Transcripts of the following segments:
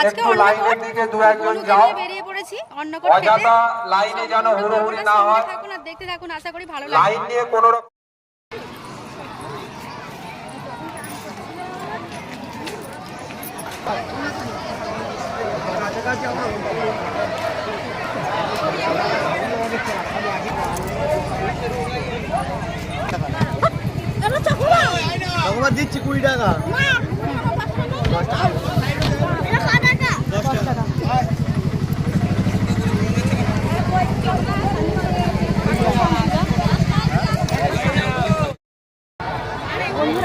আজকে লাইনের দিকে দু একজন অন্নকূট যাও। বেরিয়ে পড়েছি অন্নকূট খেতে। অযথা লাইনে যেন হুড়োহুড়ি না হয়। থাকুন আর দেখতে থাকুন আশা করি ভালো লাগবে। লাইন নিয়ে কোনো রকম দিচ্ছি কুড়ি টাকা।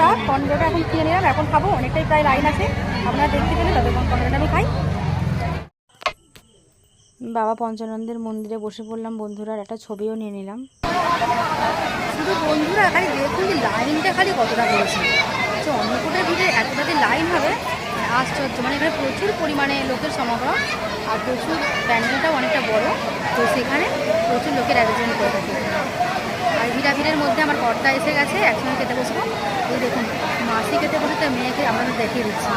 বন্ধুরা পনেরোটা এখন কিনে নিলাম এখন খাব অনেকটাই প্রায় লাইন আছে। আপনারা দেখতে পেলে ততক্ষণ পনেরোটা আমি খাই। বাবা পঞ্চানন্দের মন্দিরে বসে পড়লাম বন্ধুরা আর একটা ছবিও নিয়ে নিলাম। শুধু বন্ধুরা খালি দেখুন যে লাইনটা খালি কতটা করেছে যে অন্নকূটের ভিড়ে এতটা যে লাইন হবে আশ্চর্য। মানে এখানে প্রচুর পরিমাণে লোকের সমাগম আর প্রচুর প্যান্ডেলটাও অনেকটা বড়। তো সেখানে প্রচুর লোকের আয়োজন করে থাকে। মধ্যে আমার কর্তা এসে গেছে, একসঙ্গে খেতে বসবো। এই দেখুন, মাসি খেতে বসে তো মেয়েকে আপনাদের দেখিয়ে দিচ্ছি।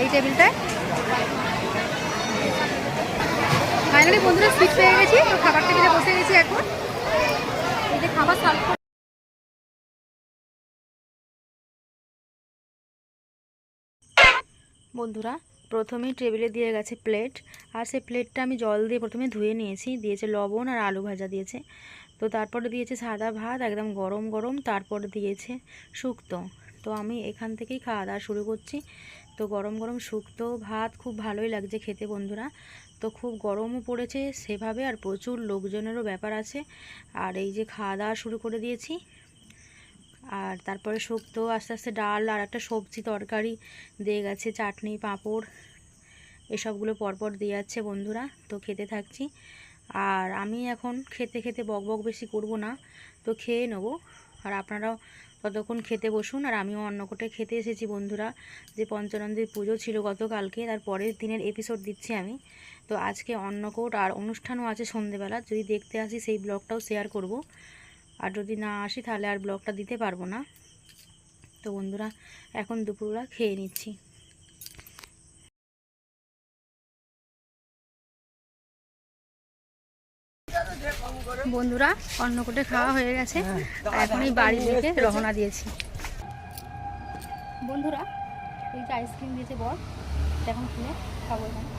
এই টেবিলটায়। ফাইনালি বন্ধুরা সুইচ পেয়ে গেছি, তো খাবার টেবিলে বসে গেছি এখন। এই যে খাবার সার্ভ বন্ধুরা প্রথমেই টেবিলে দিয়ে গেছে প্লেট আর সেই প্লেটটা আমি জল দিয়ে প্রথমে ধুয়ে নিয়েছি। দিয়েছে লবণ আর আলু ভাজা দিয়েছে। তো তারপরে দিয়েছে সাদা ভাত, একদম গরম গরম। তারপরে দিয়েছে শুক্তো। তো আমি এখান থেকেই খাওয়া দাওয়া শুরু করছি। তো গরম গরম শুক্তো, ভাত খুব ভালোই লাগছে খেতে বন্ধুরা। তো খুব গরমও পড়েছে সেভাবে, আর প্রচুর লোকজনেরও ব্যাপার আছে। আর এই যে খাওয়া দাওয়া শুরু করে দিয়েছি আর তারপরে শুক্তো, আস্তে আস্তে ডাল আর একটা সবজি তরকারি দিয়ে গেছে, চাটনি, পাঁপড়, এসবগুলো পরপর দিয়ে যাচ্ছে বন্ধুরা, তো খেতে থাকছি। আর আমি এখন খেতে খেতে বক বক বেশি করব না, তো খেয়ে নেব। আর আপনারাও ততক্ষণ খেতে বসুন, আর আমিও অন্নকূটে খেতে এসেছি বন্ধুরা, যে পঞ্চানন্দের পুজো ছিল গতকালকে, তার পরের দিনের এপিসোড দিচ্ছি আমি। তো আজকে অন্নকূট আর অনুষ্ঠানও আছে সন্ধেবেলা, যদি দেখতে আসি সেই ব্লগটাও শেয়ার করব। আর যদি না আসি তাহলে আর ব্লগটা দিতে পারব না। তো বন্ধুরা এখন দুপুরবেলা খেয়ে নিচ্ছি। বন্ধুরা অন্নকূটে খাওয়া হয়ে গেছে। আর এখন এই বাড়ির দিকে রওনা দিয়েছি। বন্ধুরা এই যে আইসক্রিম দিয়েছে বর এখন কিনে খাব এখানে।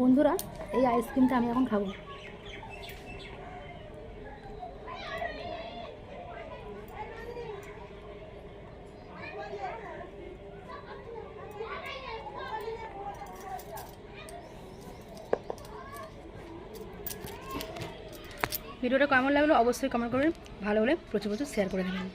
বন্ধুরা, এই আইসক্রিমটা আমি এখন খাব। ভিডিওটা কেমন লাগল অবশ্যই কমেন্ট করবেন, ভালো হলে প্রচুর প্রচুর শেয়ার করে দেবেন।